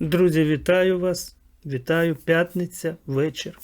Друзі, вітаю вас. Вітаю п'ятниця, вечір.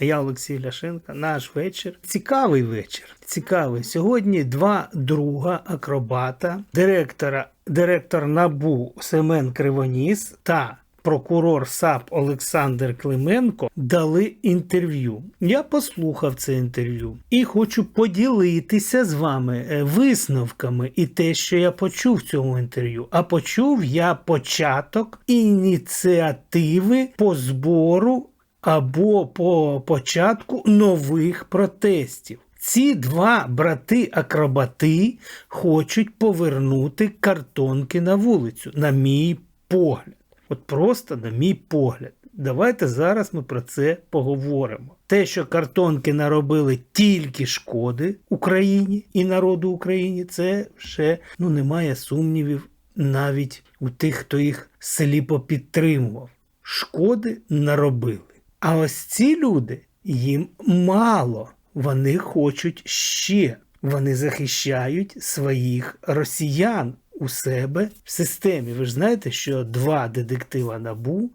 Я Олексій Ляшенко. Наш вечір. Цікавий вечір. Цікавий. Сьогодні два друга акробата, директора, директор НАБУ Семен Кривоніс та прокурор САП Олександр Клименко дали інтерв'ю. Я послухав це інтерв'ю і хочу поділитися з вами е, висновками і те, що я почув в цьому інтерв'ю. А почув я початок ініціативи по збору або по початку нових протестів. Ці два брати-акробати хочуть повернути картонки на вулицю, на мій погляд. От просто на мій погляд. Давайте зараз ми про це поговоримо. Те, що картонки наробили тільки шкоди Україні і народу України, це вже ну немає сумнівів навіть у тих, хто їх сліпо підтримував. Шкоди наробили. А ось ці люди їм мало. Вони хочуть ще. Вони захищають своїх росіян у себе в системі. Ви ж знаєте, що два детектива НАБУ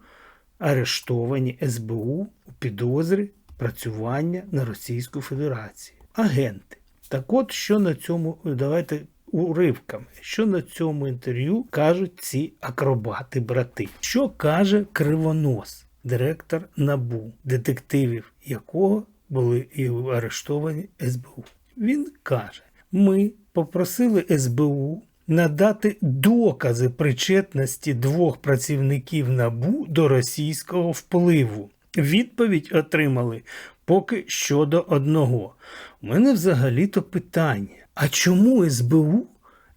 арештовані СБУ у підозрі працювання на Російську Федерацію. Агенти. Так от, що на цьому, давайте уривками, що на цьому інтерв'ю кажуть ці акробати-брати. Що каже Кривонос, директор НАБУ, детективів якого були і арештовані СБУ. Він каже: ми попросили СБУ надати докази причетності двох працівників НАБУ до російського впливу. Відповідь отримали поки щодо одного. У мене взагалі-то питання: а чому СБУ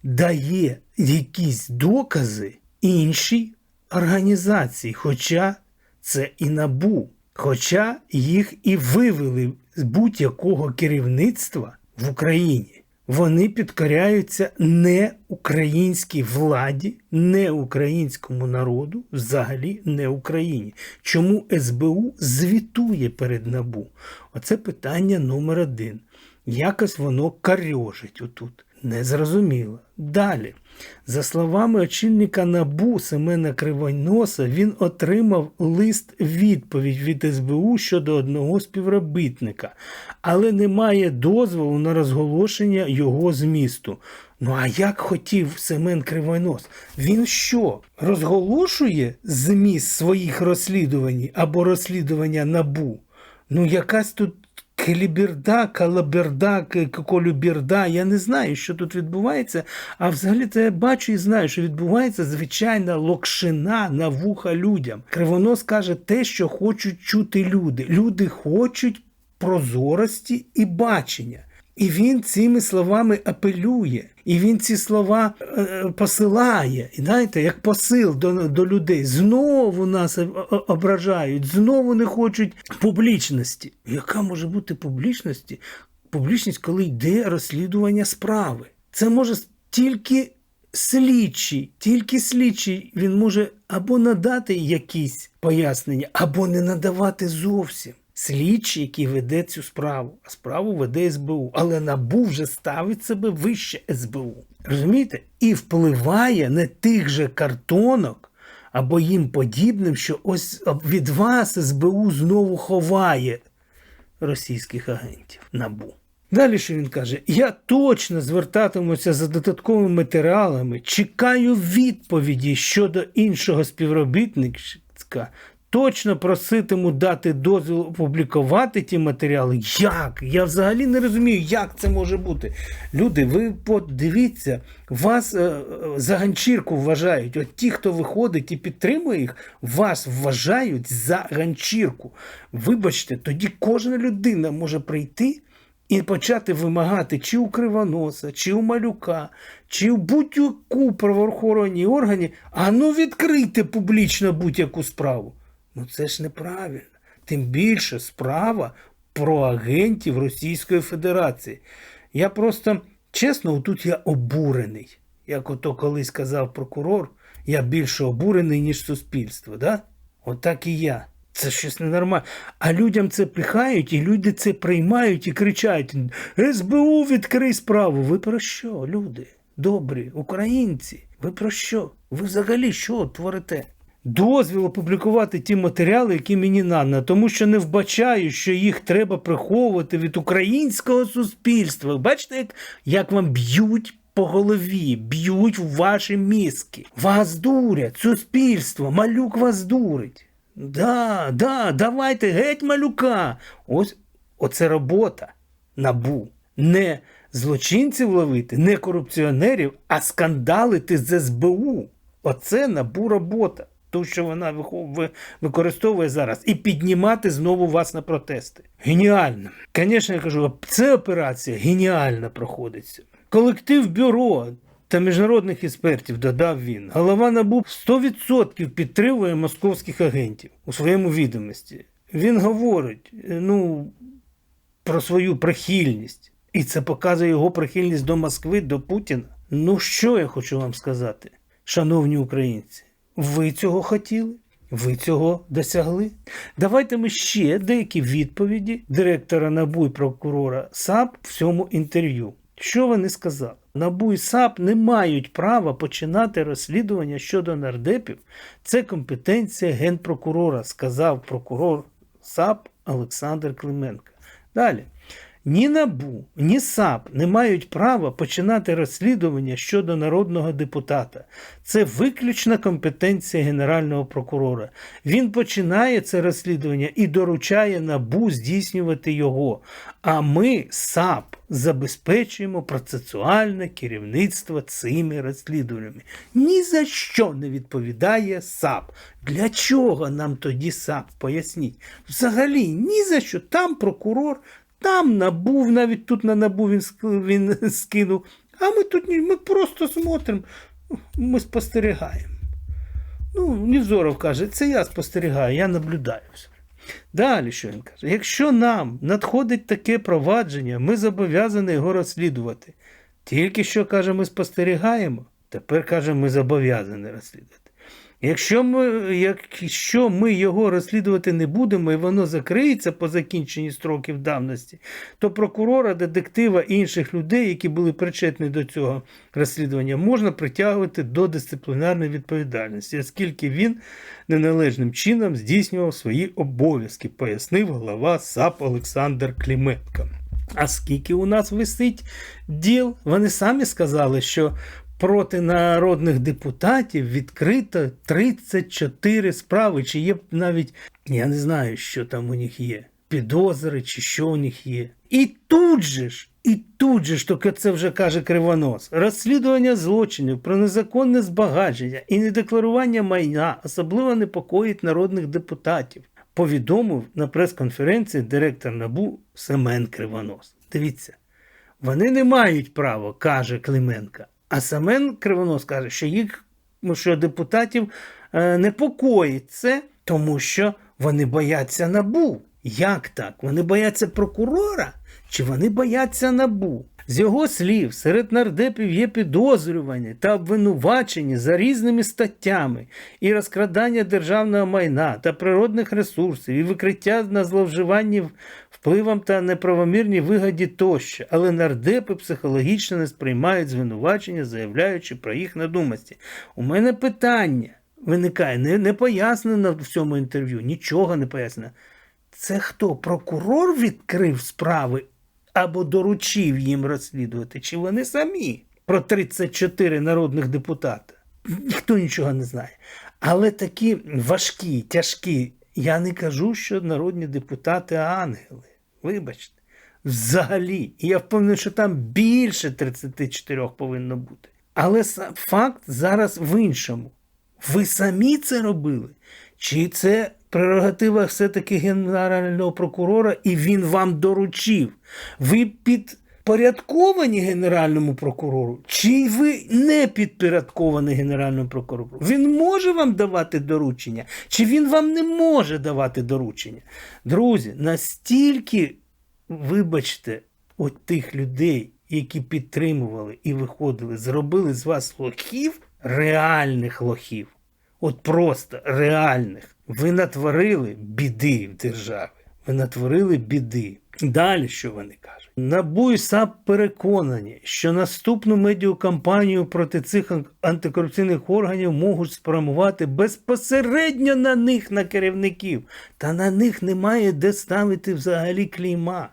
дає якісь докази іншій організації, хоча це і НАБУ, хоча їх і вивели з будь-якого керівництва в Україні? Вони підкоряються не українській владі, не українському народу, взагалі не Україні. Чому СБУ звітує перед НАБУ? Оце питання номер один. Якось воно карьожить отут. Незрозуміло. Далі, за словами очільника НАБУ Семена Кривоноса, він отримав лист відповідь від СБУ щодо одного співробітника, але не має дозволу на розголошення його змісту. Ну а як хотів Семен Кривонос? Він що, розголошує зміст своїх розслідувань або розслідування НАБУ? Ну, якась тут Келіберда, калаберда, колюбірда. Я не знаю, що тут відбувається. А взагалі це я бачу і знаю, що відбувається звичайна локшина на вуха людям. Кривонос каже те, що хочуть чути люди. Люди хочуть прозорості і бачення. І він цими словами апелює, і він ці слова е, посилає, і знаєте, як посил до до людей. Знову нас ображають, знову не хочуть публічності. Яка може бути публічності? Публічність, коли йде розслідування справи. Це може тільки слідчий, тільки слідчий він може або надати якісь пояснення, або не надавати зовсім слідчий, який веде цю справу, а справу веде СБУ. Але НАБУ вже ставить себе вище СБУ. Розумієте? І впливає на тих же картонок або їм подібним, що ось від вас СБУ знову ховає російських агентів НАБУ. Далі що він каже: я точно звертатимуся за додатковими матеріалами, чекаю відповіді щодо іншого співробітника точно проситиму дати дозвіл опублікувати ті матеріали. Як? Я взагалі не розумію, як це може бути. Люди, ви подивіться, вас е, за ганчірку вважають. От ті, хто виходить і підтримує їх, вас вважають за ганчірку. Вибачте, тоді кожна людина може прийти. І почати вимагати чи у Кривоноса, чи у Малюка, чи у будь-яку правоохоронній органі, а ну відкрийте публічно будь-яку справу. Ну це ж неправильно. Тим більше справа про агентів Російської Федерації. Я просто, чесно, тут я обурений. Як ото колись казав прокурор, я більше обурений, ніж суспільство. Да? Отак і я. Це щось ненормальне. А людям це пихають, і люди це приймають і кричать: СБУ відкрий справу. Ви про що, люди? Добрі, українці? Ви про що? Ви взагалі що творите? Дозвіл опублікувати ті матеріали, які мені надано, тому що не вбачаю, що їх треба приховувати від українського суспільства. Бачите, як, як вам б'ють по голові, б'ють в ваші мізки. Вас дурять, суспільство, малюк вас дурить. Да, да, давайте геть малюка. Ось оце робота набу. Не злочинців ловити, не корупціонерів, а скандалити з СБУ. Оце набу робота. Ту, що вона використовує зараз, і піднімати знову вас на протести. Геніально. Звісно, я кажу, це операція геніально проходиться. Колектив бюро та міжнародних експертів, додав він. Голова НАБУ 100% підтримує московських агентів у своєму відомості. Він говорить, е, ну, про свою прихильність. І це показує його прихильність до Москви, до Путіна. Ну що я хочу вам сказати, шановні українці, ви цього хотіли? Ви цього досягли? Давайте ми ще деякі відповіді директора НАБУ і прокурора САП в цьому інтерв'ю. Що вони сказали? НАБУ і САП не мають права починати розслідування щодо нардепів. Це компетенція генпрокурора, сказав прокурор САП Олександр Клименко. Далі. Ні НАБУ, ні САП не мають права починати розслідування щодо народного депутата. Це виключна компетенція Генерального прокурора. Він починає це розслідування і доручає НАБУ здійснювати його. А ми, САП, забезпечуємо процесуальне керівництво цими розслідуваннями. Ні за що не відповідає САП. Для чого нам тоді САП? Поясніть. Взагалі, ні за що. Там прокурор. Там набув, навіть тут на набу він, він скинув. А ми тут ми просто смотримо, ми спостерігаємо. Ну, Невзоров каже, це я спостерігаю, я наблюдаю. Далі що він каже? Якщо нам надходить таке провадження, ми зобов'язані його розслідувати. Тільки що каже, ми спостерігаємо, тепер каже, ми зобов'язані розслідувати. Якщо ми, якщо ми його розслідувати не будемо і воно закриється по закінченні строків давності, то прокурора, детектива і інших людей, які були причетні до цього розслідування, можна притягувати до дисциплінарної відповідальності, оскільки він неналежним чином здійснював свої обов'язки, пояснив голова САП Олександр Кліметко. А скільки у нас висить діл? Вони самі сказали, що проти народних депутатів відкрито 34 справи, чи є навіть, я не знаю, що там у них є, підозри, чи що у них є. І тут же ж, і тут же ж, тільки це вже каже Кривонос, розслідування злочинів про незаконне збагачення і недекларування майна особливо непокоїть народних депутатів, повідомив на прес-конференції директор НАБУ Семен Кривонос. Дивіться, вони не мають права, каже Клименко. А Семен Кривонос каже, що їх ну, що депутатів е, непокоїть це, тому що вони бояться набу. Як так? Вони бояться прокурора чи вони бояться набу? З його слів, серед нардепів є підозрювані та обвинувачені за різними статтями і розкрадання державного майна та природних ресурсів, і викриття на зловживанні впливом та неправомірній вигоді тощо, але нардепи психологічно не сприймають звинувачення, заявляючи про їх надумості. У мене питання виникає, не, не пояснено в цьому інтерв'ю, нічого не пояснено. Це хто? Прокурор відкрив справи або доручив їм розслідувати, чи вони самі про 34 народних депутата? Ніхто нічого не знає. Але такі важкі, тяжкі. Я не кажу, що народні депутати ангели. Вибачте. Взагалі. І я впевнений, що там більше 34 повинно бути. Але факт зараз в іншому. Ви самі це робили? Чи це прерогатива все-таки генерального прокурора, і він вам доручив? Ви підпорядковані генеральному прокурору, чи ви не підпорядковані генеральному прокурору? Він може вам давати доручення, чи він вам не може давати доручення? Друзі, настільки, вибачте, от тих людей, які підтримували і виходили, зробили з вас лохів, реальних лохів. От просто реальних. Ви натворили біди в державі. Ви натворили біди. Далі що вони кажуть? НАБУ і САП переконані, що наступну медіакампанію проти цих антикорупційних органів можуть спрямувати безпосередньо на них, на керівників, та на них немає де ставити взагалі клейма.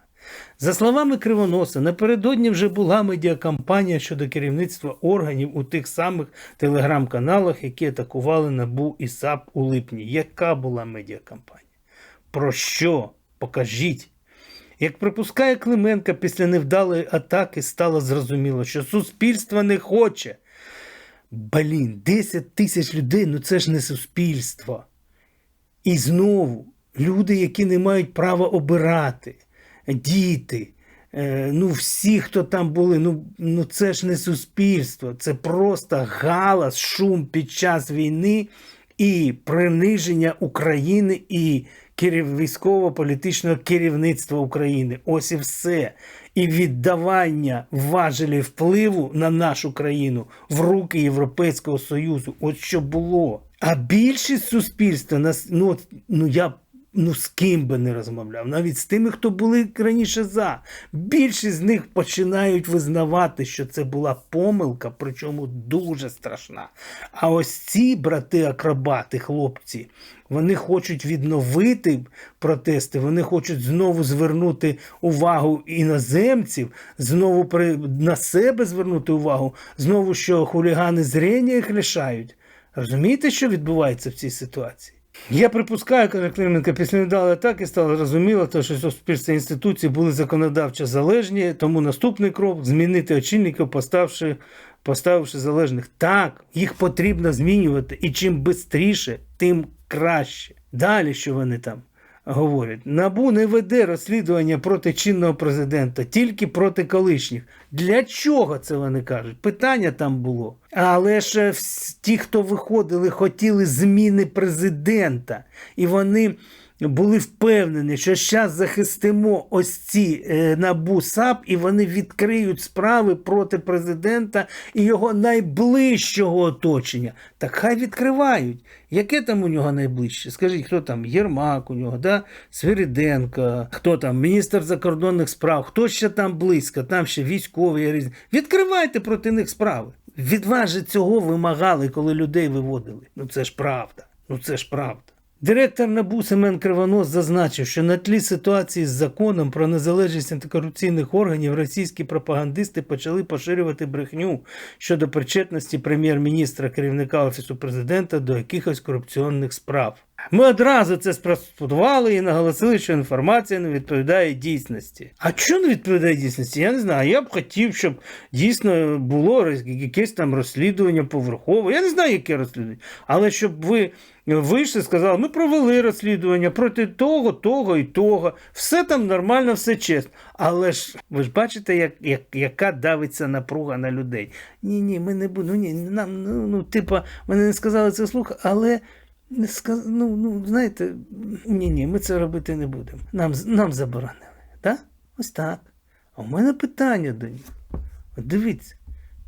За словами Кривоноса, напередодні вже була медіакампанія щодо керівництва органів у тих самих телеграм-каналах, які атакували НАБУ і САП у липні. Яка була медіакампанія? Про що? Покажіть. Як припускає Клименка, після невдалої атаки стало зрозуміло, що суспільство не хоче. Блін, 10 тисяч людей ну це ж не суспільство. І знову люди, які не мають права обирати, діти, е, ну всі, хто там були, ну, ну це ж не суспільство, це просто галас, шум під час війни і приниження України і. Військово-політичного керівництва України. Ось і все. І віддавання важелі впливу на нашу країну в руки Європейського Союзу. От що було. А більшість суспільства нас, ну, ну я ну з ким би не розмовляв, навіть з тими, хто були раніше за. Більшість з них починають визнавати, що це була помилка, причому дуже страшна. А ось ці брати-акробати, хлопці, вони хочуть відновити протести, вони хочуть знову звернути увагу іноземців, знову при, на себе звернути увагу, знову що хулігани зрення їх лишають. Розумієте, що відбувається в цій ситуації? Я припускаю, каже Клименко, після недалої атаки стало зрозуміло, те, що суспільство інституції були законодавчо залежні, тому наступний крок змінити очільників, поставши, поставивши залежних. Так, їх потрібно змінювати, і чим швидше, тим краще. Далі, що вони там говорять, НАБУ не веде розслідування проти чинного президента, тільки проти колишніх. Для чого це вони кажуть? Питання там було. Але ж е, ті, хто виходили, хотіли зміни президента, і вони були впевнені, що зараз захистимо ось ці е, набу САП, і вони відкриють справи проти президента і його найближчого оточення. Так хай відкривають. Яке там у нього найближче? Скажіть, хто там? Єрмак у нього, да? Свириденко, хто там, міністр закордонних справ, хто ще там близько, там ще військові різні. Відкривайте проти них справи. Від вас же цього вимагали, коли людей виводили. Ну це ж правда. Ну це ж правда. Директор НАБУ Семен Кривонос зазначив, що на тлі ситуації з законом про незалежність антикорупційних органів російські пропагандисти почали поширювати брехню щодо причетності прем'єр-міністра керівника Офісу президента до якихось корупційних справ. Ми одразу це спростували і наголосили, що інформація не відповідає дійсності. А що не відповідає дійсності? Я не знаю. Я б хотів, щоб дійсно було якесь там розслідування поверхове. Я не знаю, яке розслідування. Але щоб ви вийшли і сказали, ми провели розслідування проти того, того і того. Все там нормально, все чесно. Але ж ви ж бачите, як, як, яка давиться напруга на людей. Ні, ні, ми не будемо. Ні, нам, ну, ну, типа, вони не сказали це слух, але. Не сказ... ну, ну, знаєте, ні, ні, ми це робити не будемо. Нам, нам заборонили. Так? Ось так. А у мене питання до. От дивіться,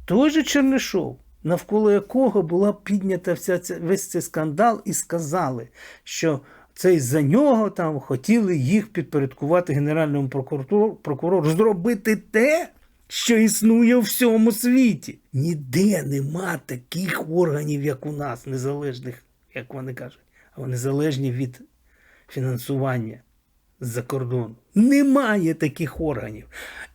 той же Чернишов, навколо якого була піднята вся ця, весь цей скандал, і сказали, що це із-за нього там хотіли їх підпорядкувати Генеральному прокурору, прокурору зробити те, що існує у всьому світі. Ніде нема таких органів, як у нас, незалежних, як вони кажуть, а вони залежні від фінансування з-за кордону. Немає таких органів.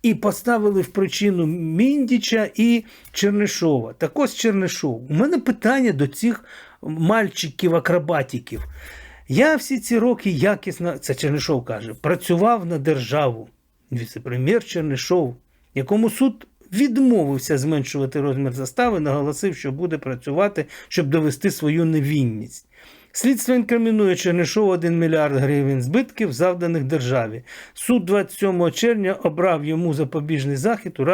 І поставили в причину Міндіча і Чернишова. Так ось Чернишов. У мене питання до цих мальчиків-акробатиків. Я всі ці роки якісно, це Чернишов каже, працював на державу. Віце-прем'єр Чернишов, якому суд відмовився зменшувати розмір застави, наголосив, що буде працювати, щоб довести свою невинність. Слідство інкримінує Чернишову 1 мільярд гривень збитків, завданих державі. Суд 27 червня обрав йому запобіжний захід у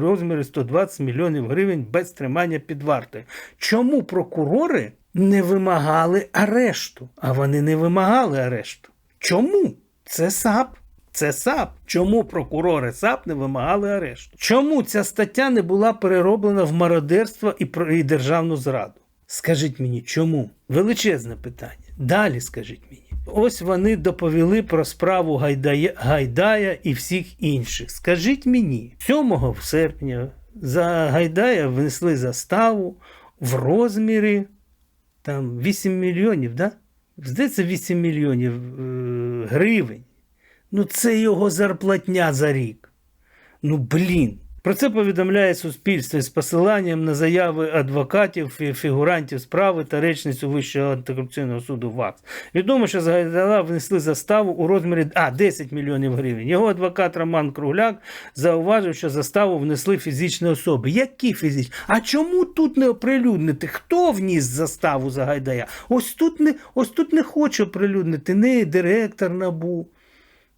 розмірі 120 мільйонів гривень без тримання під вартою. Чому прокурори не вимагали арешту? А вони не вимагали арешту. Чому? Це САП. Це САП. Чому прокурори САП не вимагали арешту? Чому ця стаття не була перероблена в мародерство і, і державну зраду? Скажіть мені, чому? Величезне питання. Далі скажіть мені. ось вони доповіли про справу Гайдая, Гайдая і всіх інших. Скажіть мені, 7 серпня за Гайдая внесли заставу в розмірі там 8 мільйонів, да? Здається, 8 мільйонів е, гривень. Ну, це його зарплатня за рік. Ну, блін. Про це повідомляє суспільство з посиланням на заяви адвокатів і фігурантів справи та речницю Вищого антикорупційного суду ВАКС. Відомо, що за Гайдала внесли заставу у розмірі а, 10 мільйонів гривень. Його адвокат Роман Кругляк зауважив, що заставу внесли фізичні особи. Які фізичні? А чому тут не оприлюднити? Хто вніс заставу за Гайдая? Ось тут не, ось тут не хоче оприлюднити не директор НАБУ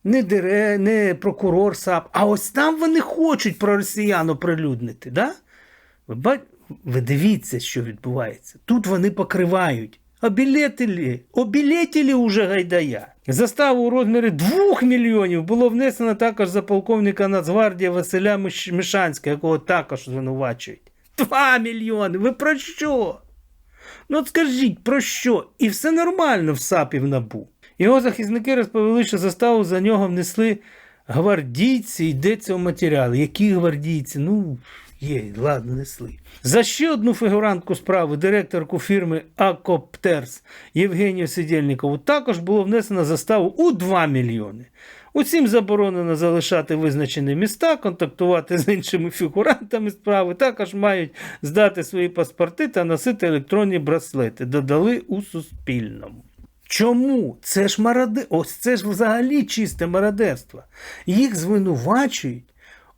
не дире, не прокурор САП, а ось там вони хочуть про росіян оприлюднити. Да? Ви, ба... ви дивіться, що відбувається. Тут вони покривають. Обілетили, обілетили уже Гайдая. Заставу у розмірі 2 мільйонів було внесено також за полковника Нацгвардії Василя Мишанського, якого також звинувачують. 2 мільйони. Ви про що? Ну от скажіть, про що? І все нормально в САПі в НАБУ. Його захисники розповіли, що заставу за нього внесли гвардійці, йдеться у матеріали. Які гвардійці? Ну, є, ладно, несли. За ще одну фігурантку справи, директорку фірми Акоптерс Євгенію Сидельникову, також було внесено заставу у 2 мільйони. Усім заборонено залишати визначені міста, контактувати з іншими фігурантами справи. Також мають здати свої паспорти та носити електронні браслети. Додали у Суспільному. Чому? Це ж мараде... Ось це ж взагалі чисте мародерство. Їх звинувачують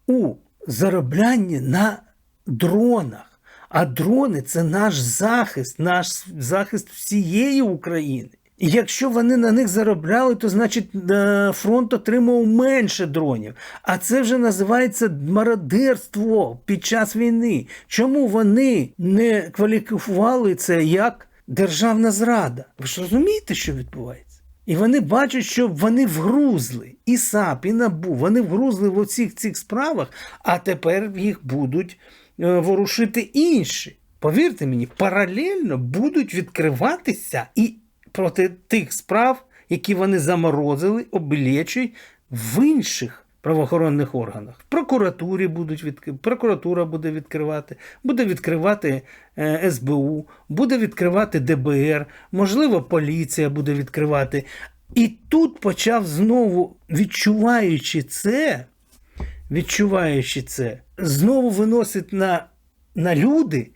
у зароблянні на дронах. А дрони це наш захист, наш захист всієї України. І якщо вони на них заробляли, то значить е, фронт отримав менше дронів. А це вже називається мародерство під час війни. Чому вони не кваліфікували це як державна зрада? Ви ж розумієте, що відбувається? І вони бачать, що вони вгрузли і САП, і НАБУ, вони вгрузли в оцих цих справах, а тепер їх будуть е, ворушити інші. Повірте мені, паралельно будуть відкриватися і проти тих справ, які вони заморозили, облічують в інших правоохоронних органах. В прокуратурі будуть відк... прокуратура буде відкривати, буде відкривати е, СБУ, буде відкривати ДБР, можливо, поліція буде відкривати. І тут почав знову, відчуваючи це, відчуваючи це, знову виносить на, на люди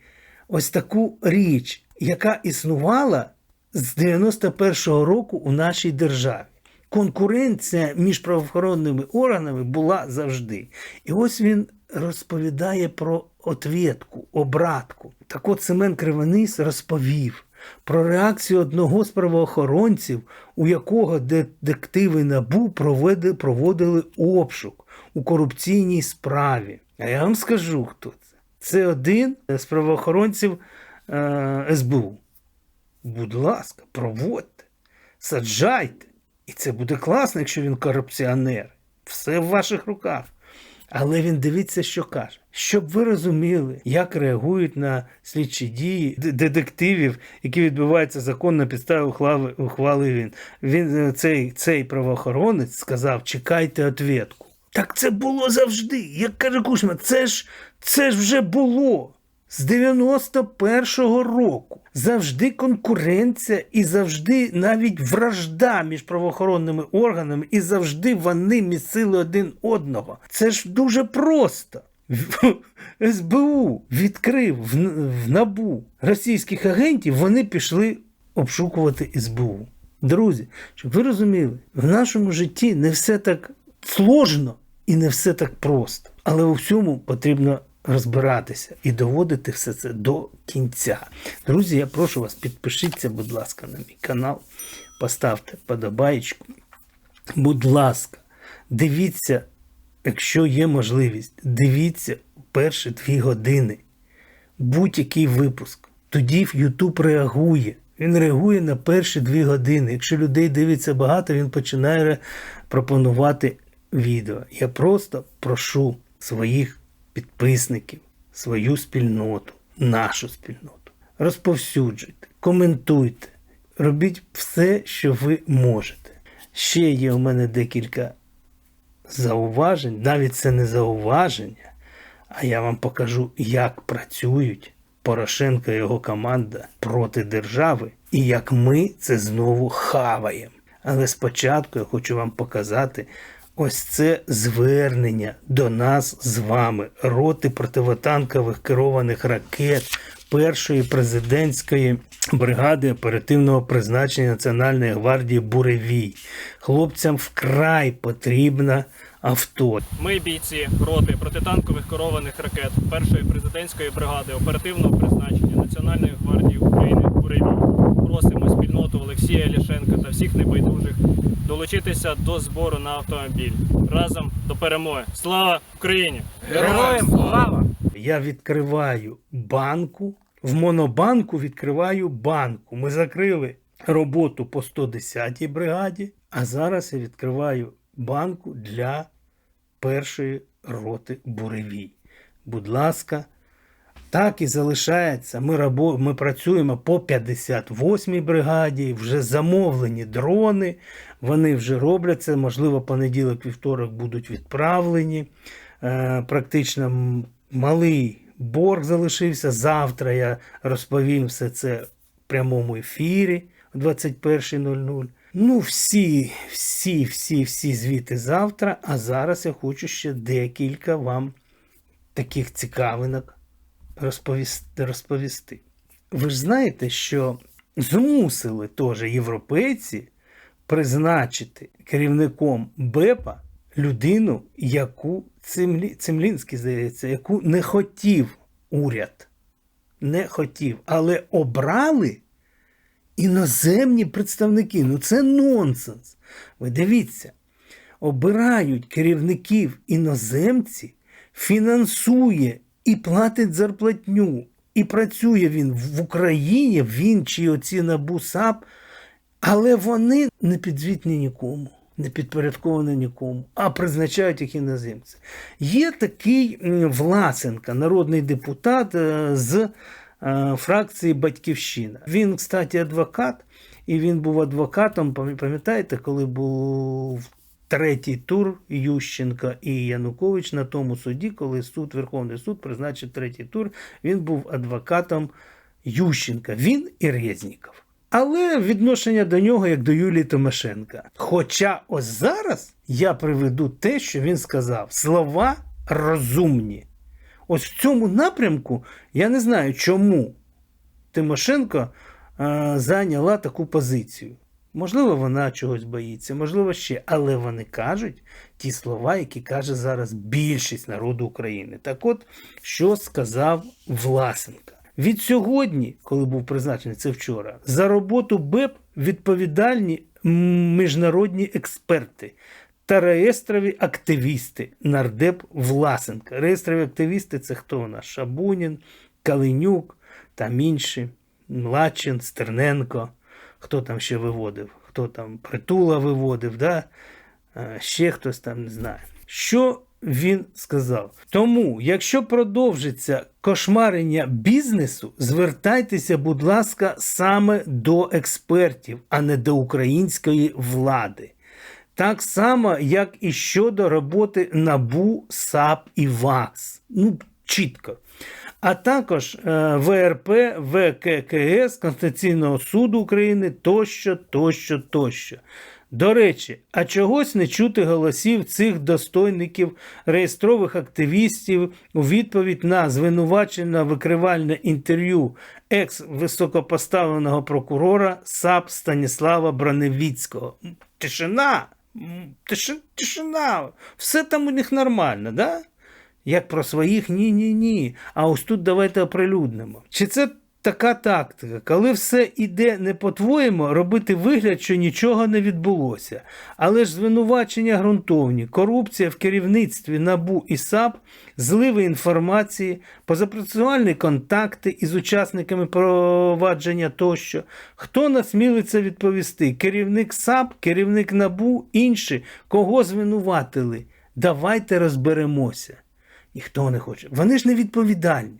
ось таку річ, яка існувала з 91-го року у нашій державі. Конкуренція між правоохоронними органами була завжди. І ось він розповідає про ответку, обратку. Так от Семен Кривоніс розповів про реакцію одного з правоохоронців, у якого детективи НАБУ проводили обшук у корупційній справі. А я вам скажу, хто це. Це один з правоохоронців е, СБУ. Будь ласка, проводьте, саджайте. І це буде класно, якщо він корупціонер. Все в ваших руках. Але він дивиться, що каже. Щоб ви розуміли, як реагують на слідчі дії детективів, які відбуваються закон на підставі ухвали, ухвали він. Він е, цей, цей правоохоронець сказав: чекайте ответку. Так це було завжди. Як каже Кушма, це ж, це ж вже було. З 91-го року завжди конкуренція і завжди навіть вражда між правоохоронними органами, і завжди вони місили один одного. Це ж дуже просто. СБУ відкрив в, набу російських агентів, вони пішли обшукувати СБУ. Друзі, щоб ви розуміли, в нашому житті не все так сложно і не все так просто. Але у всьому потрібно розбиратися і доводити все це до кінця. Друзі, я прошу вас, підпишіться, будь ласка, на мій канал, поставте подобаєчку. Будь ласка, дивіться, якщо є можливість, дивіться перші дві години будь-який випуск. Тоді YouTube реагує. Він реагує на перші дві години. Якщо людей дивиться багато, він починає пропонувати відео. Я просто прошу своїх підписників, свою спільноту, нашу спільноту. Розповсюджуйте, коментуйте, робіть все, що ви можете. Ще є у мене декілька зауважень, навіть це не зауваження, а я вам покажу, як працюють Порошенко і його команда проти держави, і як ми це знову хаваємо. Але спочатку я хочу вам показати ось це звернення до нас з вами, роти противотанкових керованих ракет першої президентської бригади оперативного призначення Національної гвардії Буревій. Хлопцям вкрай потрібна авто. Ми бійці роти протитанкових керованих ракет першої президентської бригади оперативного призначення Національної гвардії України «Буревій». Просимо спільноту Олексія Ляшенка та всіх небайдужих долучитися до збору на автомобіль разом до перемоги. Слава Україні! Героям слава! Я відкриваю банку. В монобанку відкриваю банку. Ми закрили роботу по 110-й бригаді, а зараз я відкриваю банку для першої роти буревій. Будь ласка, так і залишається. Ми, рабо... Ми працюємо по 58-й бригаді, вже замовлені дрони. Вони вже робляться. Можливо, понеділок, вівторок будуть відправлені. Е, практично малий борг залишився. Завтра я розповім все це в прямому ефірі о 21.00. Ну, всі, всі, всі, всі звіти завтра. А зараз я хочу ще декілька вам таких цікавинок розповісти. Ви ж знаєте, що змусили теж європейці призначити керівником БЕПа людину, яку Цимлі, Цимлінський, здається, яку не хотів уряд. Не хотів, але обрали іноземні представники. Ну це нонсенс. Ви дивіться, обирають керівників іноземці, фінансує і платить зарплатню. І працює він в Україні, він чи оці НАБУ САП, але вони не підзвітні нікому, не підпорядковані нікому, а призначають їх іноземці. Є такий Власенко, народний депутат е, з е, фракції Батьківщина. Він, кстати, адвокат, і він був адвокатом, пам'ятаєте, коли був третій тур Ющенка і Янукович на тому суді, коли суд, Верховний суд призначив третій тур, він був адвокатом Ющенка. Він і Резніков. Але відношення до нього як до Юлії Тимошенка. Хоча ось зараз я приведу те, що він сказав: слова розумні. Ось в цьому напрямку я не знаю, чому Тимошенко е, зайняла таку позицію. Можливо, вона чогось боїться, можливо, ще. Але вони кажуть ті слова, які каже зараз більшість народу України. Так от, що сказав Власенко. Від сьогодні, коли був призначений це вчора, за роботу БЕП відповідальні міжнародні експерти та реєстрові активісти нардеп Власенка. Реєстрові активісти це хто у нас? Шабунін, Калинюк, там інші, Младчин, Стерненко. Хто там ще виводив? Хто там притула виводив, да? Е, ще хтось там не знає. Що він сказав? Тому, якщо продовжиться кошмарення бізнесу, звертайтеся, будь ласка, саме до експертів, а не до української влади. Так само, як і щодо роботи НАБУ, САП і ВАКС. Ну, чітко. А також е, ВРП, ВККС Конституційного суду України тощо, тощо, тощо. До речі, а чогось не чути голосів цих достойників реєстрових активістів у відповідь на звинувачення викривальне інтерв'ю екс-високопоставленого прокурора САП Станіслава Броневіцького. Тишина! Тишина! Все там у них нормально, да? Як про своїх ні, ні, ні. А ось тут давайте оприлюднимо. Чи це така тактика, коли все іде не по-твоєму, робити вигляд, що нічого не відбулося. Але ж звинувачення ґрунтовні, корупція в керівництві НАБУ і САП, зливи інформації, позапрацювальні контакти із учасниками провадження тощо. Хто насмілиться відповісти? Керівник САП, керівник НАБУ, інші, кого звинуватили? Давайте розберемося. Ніхто не хоче. Вони ж не відповідальні.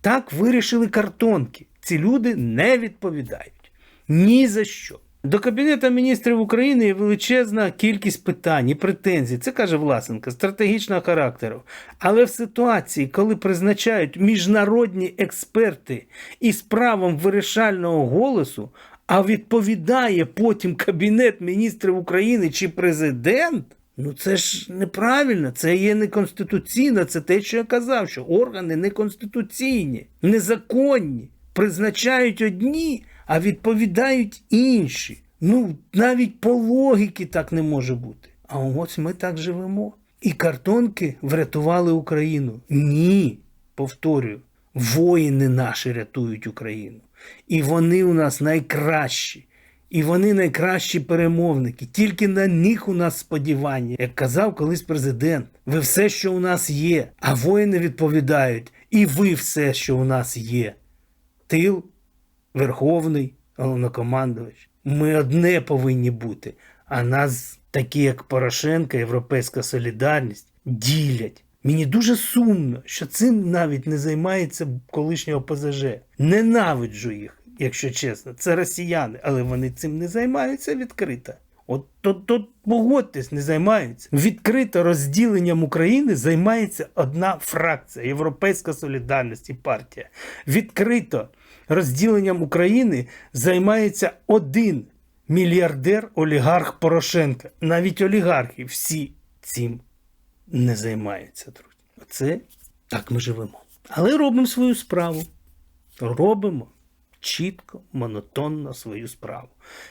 Так вирішили картонки. Ці люди не відповідають. Ні за що. До Кабінету міністрів України є величезна кількість питань і претензій. Це каже Власенко, стратегічного характеру. Але в ситуації, коли призначають міжнародні експерти із правом вирішального голосу, а відповідає потім Кабінет міністрів України чи президент. Ну це ж неправильно, це є неконституційно, це те, що я казав, що органи неконституційні, незаконні, призначають одні, а відповідають інші. Ну, навіть по логіки так не може бути. А ось ми так живемо. І картонки врятували Україну. Ні, повторюю, воїни наші рятують Україну. І вони у нас найкращі. І вони найкращі перемовники. Тільки на них у нас сподівання. Як казав колись президент, ви все, що у нас є. А воїни відповідають, і ви все, що у нас є. Тил, Верховний, головнокомандувач. Ми одне повинні бути. А нас, такі як Порошенко, Європейська Солідарність, ділять. Мені дуже сумно, що цим навіть не займається колишнє ОПЗЖ. Ненавиджу їх, якщо чесно. Це росіяни, але вони цим не займаються відкрито. От то, то погодьтесь, не займаються. Відкрито розділенням України займається одна фракція Європейська Солідарність і партія. Відкрито розділенням України займається один мільярдер олігарх Порошенка. Навіть олігархи всі цим не займаються, друзі. Оце так ми живемо. Але робимо свою справу. Робимо чітко, монотонно свою справу.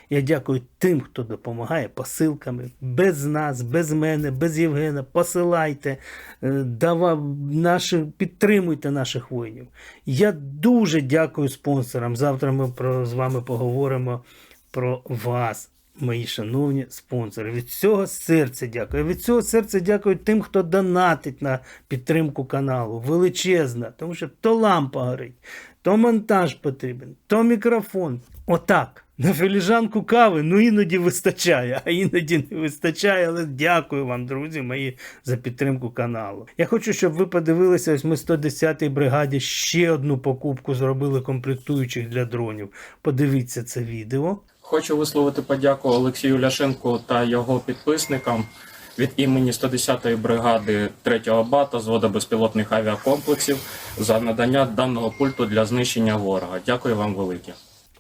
Я дякую тим, хто допомагає посилками. Без нас, без мене, без Євгена. Посилайте, е, дава, наші, підтримуйте наших воїнів. Я дуже дякую спонсорам. Завтра ми про, з вами поговоримо про вас. Мої шановні спонсори, від цього серця дякую. Від цього серця дякую тим, хто донатить на підтримку каналу. Величезна, тому що то лампа горить, то монтаж потрібен, то мікрофон. Отак. На філіжанку кави ну іноді вистачає, а іноді не вистачає. Але дякую вам, друзі, мої за підтримку каналу. Я хочу, щоб ви подивилися, ось ми 110-й бригаді ще одну покупку зробили комплектуючих для дронів. Подивіться це відео. Хочу висловити подяку Олексію Ляшенку та його підписникам від імені 110-ї бригади 3-го бата зводу безпілотних авіакомплексів за надання даного пульту для знищення ворога. Дякую вам велике.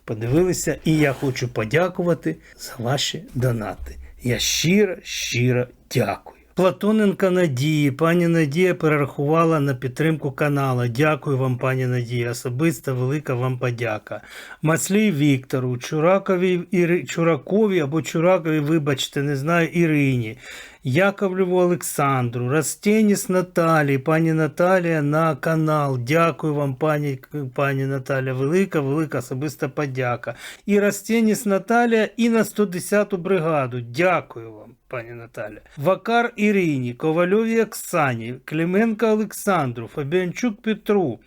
подивилися, і я хочу подякувати за ваші донати. Я щиро, щиро дякую. Платоненка Надії, пані Надія перерахувала на підтримку каналу. Дякую вам, пані Надія. Особиста велика вам подяка. Маслій Віктору, Чуракові Іри... Чуракові або Чуракові, вибачте, не знаю, Ірині. Яковлеву Олександру, Растеніс Наталії, пані Наталія на канал. Дякую вам, пані, пані Наталя. Велика, велика особиста подяка. І Растеніс Наталія, і на 110-ту бригаду. Дякую вам, пані Наталя. Вакар Ірині, Ковальові Оксані, Клименко Олександру, Фабіанчук Петру.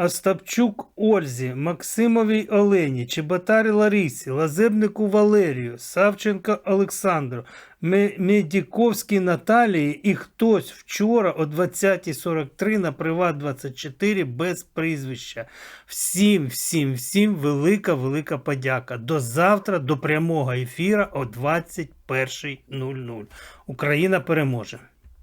Остапчук Ользі, Максимовій Олені, Чеботарі Ларисі, Лазебнику Валерію, Савченко Олександру, Медіковській Наталії і хтось вчора о 20.43 на Приват 24 без прізвища. Всім, всім, всім велика, велика подяка. До завтра, до прямого ефіра о 21.00. Україна переможе.